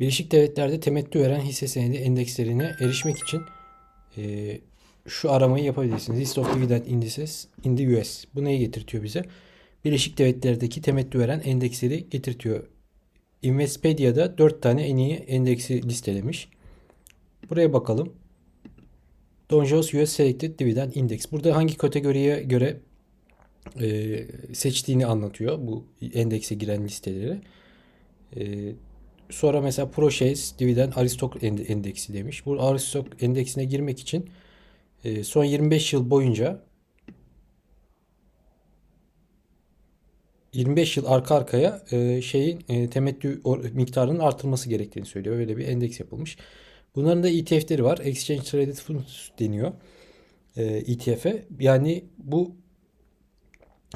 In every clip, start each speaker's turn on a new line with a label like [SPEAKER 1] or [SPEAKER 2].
[SPEAKER 1] Birleşik Devletler'de temettü veren hisse senedi endekslerine erişmek için e, şu aramayı yapabilirsiniz. List of Dividend Indices in the US. Bu neyi getirtiyor bize? Birleşik Devletler'deki temettü veren endeksleri getirtiyor. Investpedia'da 4 tane en iyi endeksi listelemiş. Buraya bakalım. Dow Jones US Selected Dividend Index. Burada hangi kategoriye göre e, seçtiğini anlatıyor bu endekse giren listeleri. E, sonra mesela ProShares Dividend Aristoc Endeksi demiş. Bu Aristoc endeksine girmek için e, son 25 yıl boyunca 25 yıl arka arkaya e, şeyin e, temettü miktarının artırılması gerektiğini söylüyor. Öyle bir endeks yapılmış. Bunların da ETF'leri var. Exchange Traded Funds deniyor. ETF'e. Yani bu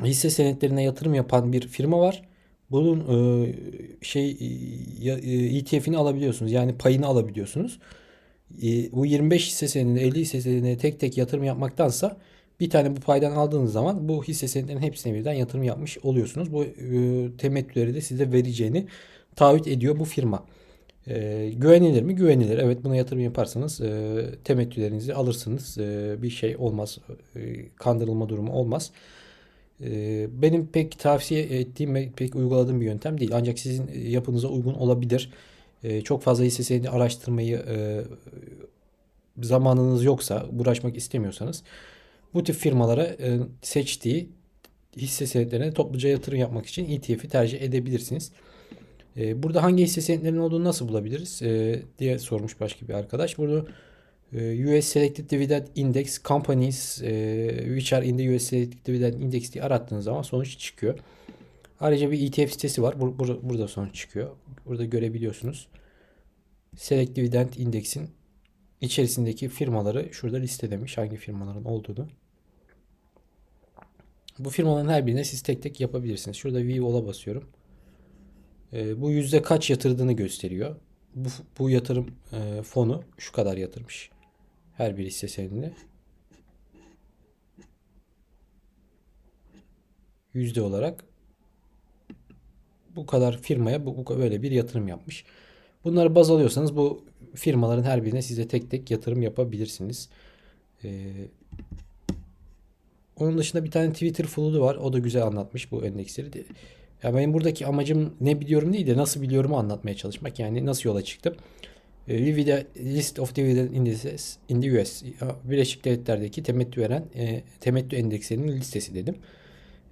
[SPEAKER 1] hisse senetlerine yatırım yapan bir firma var. Bunun e, şey e, ETF'ini alabiliyorsunuz. Yani payını alabiliyorsunuz. E, bu 25 hisse senedine 50 hisse senedine tek tek yatırım yapmaktansa bir tane bu paydan aldığınız zaman bu hisse senetlerinin hepsine birden yatırım yapmış oluyorsunuz. Bu e, temettüleri de size vereceğini taahhüt ediyor bu firma. E, güvenilir mi? Güvenilir. Evet buna yatırım yaparsanız e, temettülerinizi alırsınız. E, bir şey olmaz. E, kandırılma durumu olmaz. E, benim pek tavsiye ettiğim ve pek uyguladığım bir yöntem değil. Ancak sizin yapınıza uygun olabilir. E, çok fazla hisse senedi araştırmayı e, zamanınız yoksa, uğraşmak istemiyorsanız bu tip firmalara e, seçtiği hisse senetlerine topluca yatırım yapmak için ETF'i tercih edebilirsiniz. E, burada hangi hisse senetlerinin olduğunu nasıl bulabiliriz e, diye sormuş başka bir arkadaş. Burada US Selected Dividend Index Companies which are in the US Selected Dividend Index diye arattığınız zaman sonuç çıkıyor. Ayrıca bir ETF sitesi var. Bur bur burada sonuç çıkıyor. Burada görebiliyorsunuz. Select Dividend Index'in içerisindeki firmaları şurada listelemiş. Hangi firmaların olduğunu. Bu firmaların her birine siz tek tek yapabilirsiniz. Şurada View All'a basıyorum. E, bu yüzde kaç yatırdığını gösteriyor. Bu, bu yatırım e, fonu şu kadar yatırmış. Her bir hisse senedine. Yüzde olarak bu kadar firmaya bu, bu böyle bir yatırım yapmış. Bunları baz alıyorsanız bu firmaların her birine size tek tek yatırım yapabilirsiniz. Ee, onun dışında bir tane Twitter flood'u var. O da güzel anlatmış bu endeksleri. Ya benim buradaki amacım ne biliyorum değil de nasıl biliyorumu anlatmaya çalışmak. Yani nasıl yola çıktım. Livida List of Dividend Indices in the US. Birleşik Devletler'deki temettü veren e, temettü endekslerinin listesi dedim.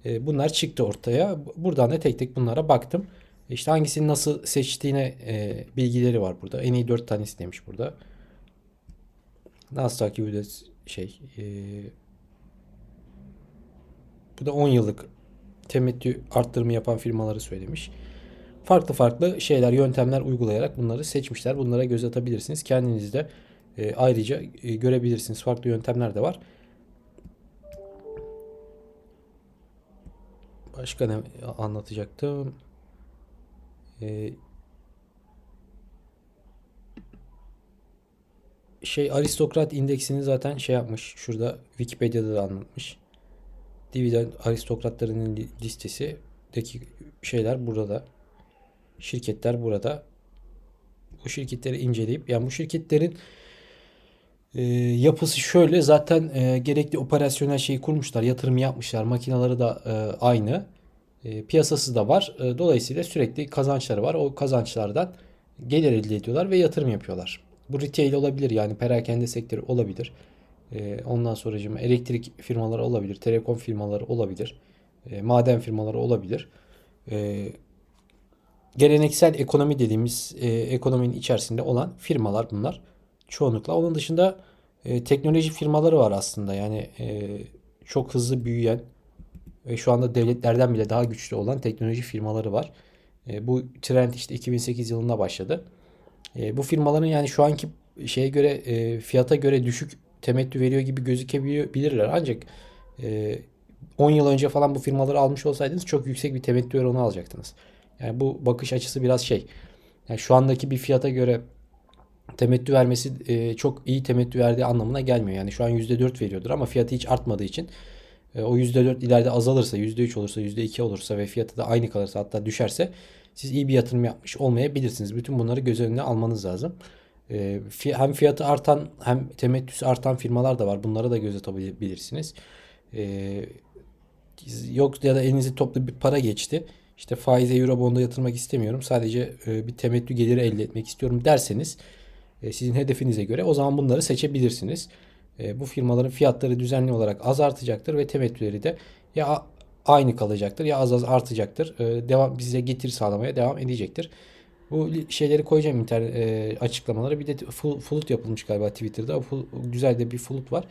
[SPEAKER 1] E, bunlar çıktı ortaya. Buradan da tek tek bunlara baktım. İşte hangisini nasıl seçtiğine e, bilgileri var burada. En iyi 4 tanesi demiş burada. Nasdaq US şey e, bu da 10 yıllık temettü arttırımı yapan firmaları söylemiş. Farklı farklı şeyler, yöntemler uygulayarak bunları seçmişler. Bunlara göz atabilirsiniz. Kendiniz de e, ayrıca e, görebilirsiniz. Farklı yöntemler de var. Başka ne anlatacaktım? Ee, şey aristokrat indeksini zaten şey yapmış. Şurada Wikipedia'da da anlatmış. Dividend aristokratlarının listesindeki şeyler burada. Şirketler burada. Bu şirketleri inceleyip yani bu şirketlerin e, yapısı şöyle zaten e, gerekli operasyonel şeyi kurmuşlar, yatırım yapmışlar, makinaları da e, aynı. E, piyasası da var. E, dolayısıyla sürekli kazançları var. O kazançlardan gelir elde ediyorlar ve yatırım yapıyorlar. Bu retail olabilir yani perakende sektörü olabilir. E, ondan sonra elektrik firmaları olabilir, telekom firmaları olabilir, e, maden firmaları olabilir. E, geleneksel ekonomi dediğimiz e, ekonominin içerisinde olan firmalar bunlar çoğunlukla. Onun dışında e, teknoloji firmaları var aslında yani e, çok hızlı büyüyen ve şu anda devletlerden bile daha güçlü olan teknoloji firmaları var. E, bu trend işte 2008 yılında başladı. E, bu firmaların yani şu anki şeye göre e, fiyata göre düşük temettü veriyor gibi gözükebilirler. Ancak e, 10 yıl önce falan bu firmaları almış olsaydınız çok yüksek bir temettü oranı alacaktınız. Yani bu bakış açısı biraz şey. Yani şu andaki bir fiyata göre temettü vermesi e, çok iyi temettü verdiği anlamına gelmiyor. Yani şu an %4 veriyordur ama fiyatı hiç artmadığı için e, o %4 ileride azalırsa, %3 olursa, %2 olursa ve fiyatı da aynı kalırsa hatta düşerse siz iyi bir yatırım yapmış olmayabilirsiniz. Bütün bunları göz önüne almanız lazım. E, hem fiyatı artan hem temettüsü artan firmalar da var. Bunlara da göz atabilirsiniz. E, yok ya da elinize toplu bir para geçti. İşte faize Eurobond'a yatırmak istemiyorum. Sadece e, bir temettü geliri elde etmek istiyorum derseniz e, sizin hedefinize göre o zaman bunları seçebilirsiniz. E, bu firmaların fiyatları düzenli olarak az artacaktır ve temettüleri de ya aynı kalacaktır ya az az artacaktır. Devam bize getir sağlamaya devam edecektir. Bu şeyleri koyacağım internet açıklamaları. Bir de ful- Flut yapılmış galiba Twitter'da. Güzel de bir Flut var.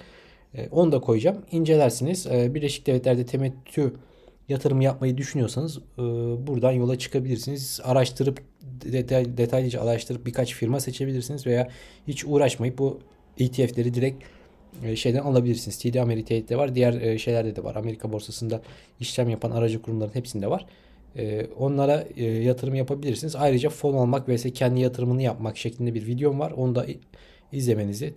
[SPEAKER 1] Onu da koyacağım. İncelersiniz. Birleşik Devletler'de temettü yatırım yapmayı düşünüyorsanız e, buradan yola çıkabilirsiniz. Araştırıp detay, detaylıca araştırıp birkaç firma seçebilirsiniz veya hiç uğraşmayıp bu ETF'leri direkt e, şeyden alabilirsiniz. TD Ameritrade'de var. Diğer e, şeylerde de var. Amerika borsasında işlem yapan aracı kurumların hepsinde var. E, onlara e, yatırım yapabilirsiniz. Ayrıca fon almak vs kendi yatırımını yapmak şeklinde bir videom var. Onu da izlemenizi